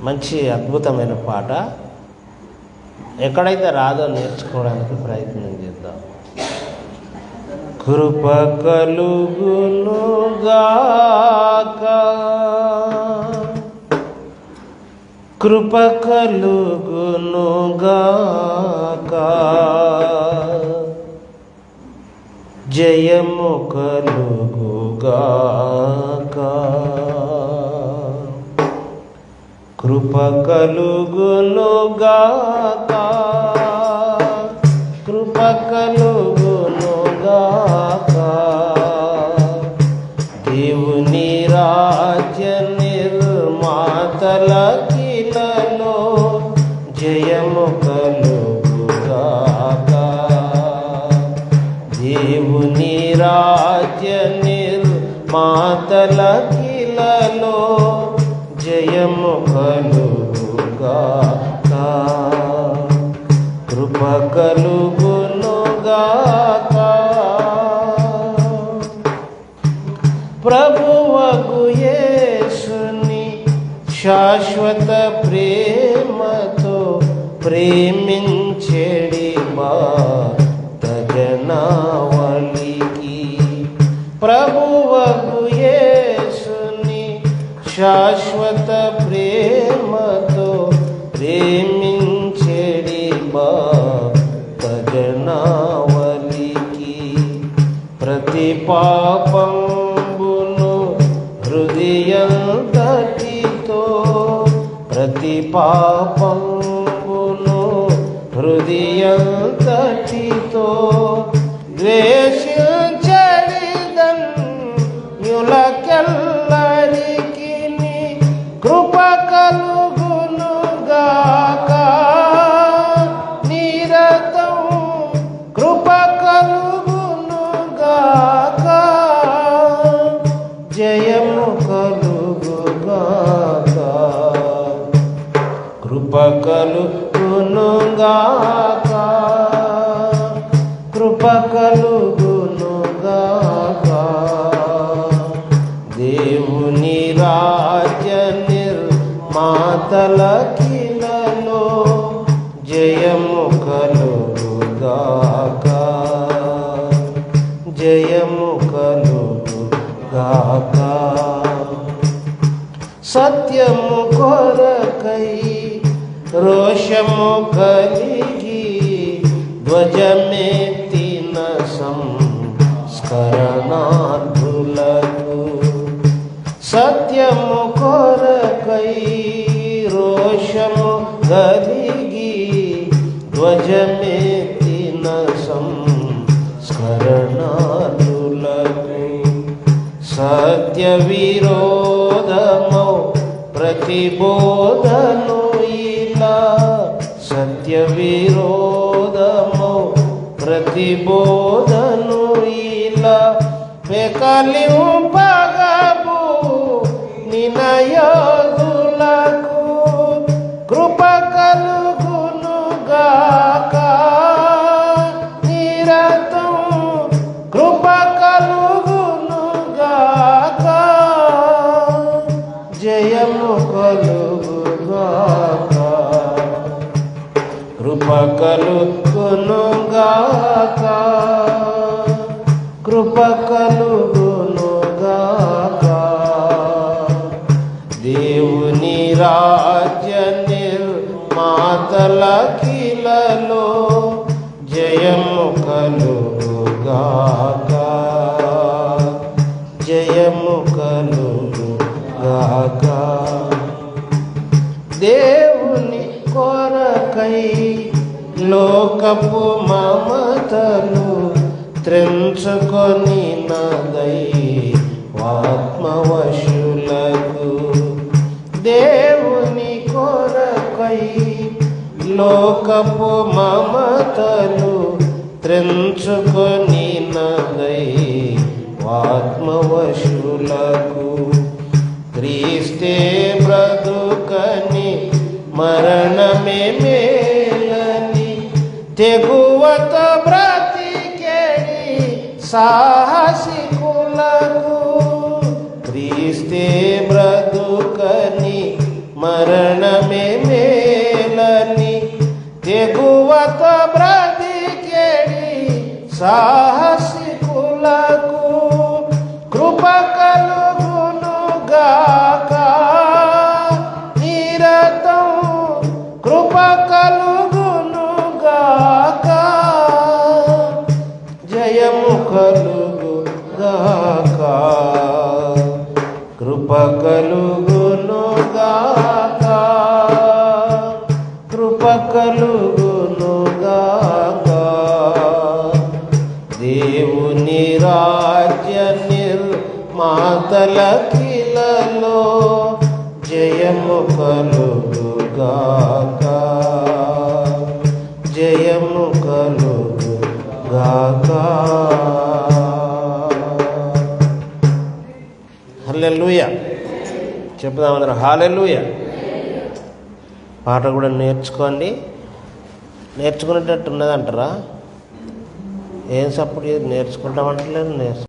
మంచి అద్భుతమైన పాట. ఎక్కడైతే రాదో నేర్చుకోవడానికి ప్రయత్నం చేద్దాం. కృప కలుగునుగాక. కృప కలుగునుగాక. జయము కలుగుగాక. కృప కలుగునుగాక. కృప కలుగునుగాక. దేవుని రాజ్య నిర్మాతల కిలలో జయము కలుగుగాక. దేవుని రాజ్య నిర్మాతల కిలలో జయము కలుగుగాక కృప కలుగునుగాక ప్రభువగు యేసుని శాశ్వత ప్రేమతో ప్రేమించెడి మా పాపంబును హృదయంతటితో ప్రతి పాపంబును హృదయంతటితో ద్వేషించడిదన్ కలుగునుగాక కృప కలుగునుగాక దేవుని రాజ్య నిర్మాతల కిలలో జయము కలుగుగాక జయము కలుగుగాక సత్యము కొరకై రోషము కలిగి ధ్వజమెత్తిన సంస్కరణార్థులకు సత్యము కొరకై రోషము కలిగి ధ్వజమెత్తిన సంస్కరణార్థులకు సత్య విరోధము ప్రతిబోధను బోధను ఇలా పెకలింపగబు నినయోధులకు కృప కలుగునుగాక. నిరతం కృప కలుగునుగాక. జయము కలుగుగాక. కృప కలుగునుగాక. కృప కలుగునుగాక దేవుని రాజ్య నిర్మాతల కిలలో జయము కలుగుగాక జయము కలుగుగాక దేవుని కొరకై లోకపు మమతలు త్రెంచుకొని నదై ఆత్మవశులకు దేవుని కొరకై లోకపు మమతలు త్రెంచుకొని నదై ఆత్మవశులకు క్రీస్తే బ్రతుకని మరణమే మే తెగువత బ్రతికెడి సాహసికులకు క్రీస్తే బ్రతుకని మరణమే మేలని తెగువత బ్రతికేడి సా కలుగుగాక కృప కలుగునుగాక. కృప కలుగునుగాక. దేవుని రాజ్య నిర్మాతల కిలలో జయము కలుగుగాక. హాలెల్లుయ. చెప్పుదాం హాలెల్లుయ. పాట కూడా నేర్చుకోండి. నేర్చుకునేటట్టు ఉన్నదంటారా? ఏం సపోర్ట్ నేర్చుకుంటామంటలేదు నేర్చు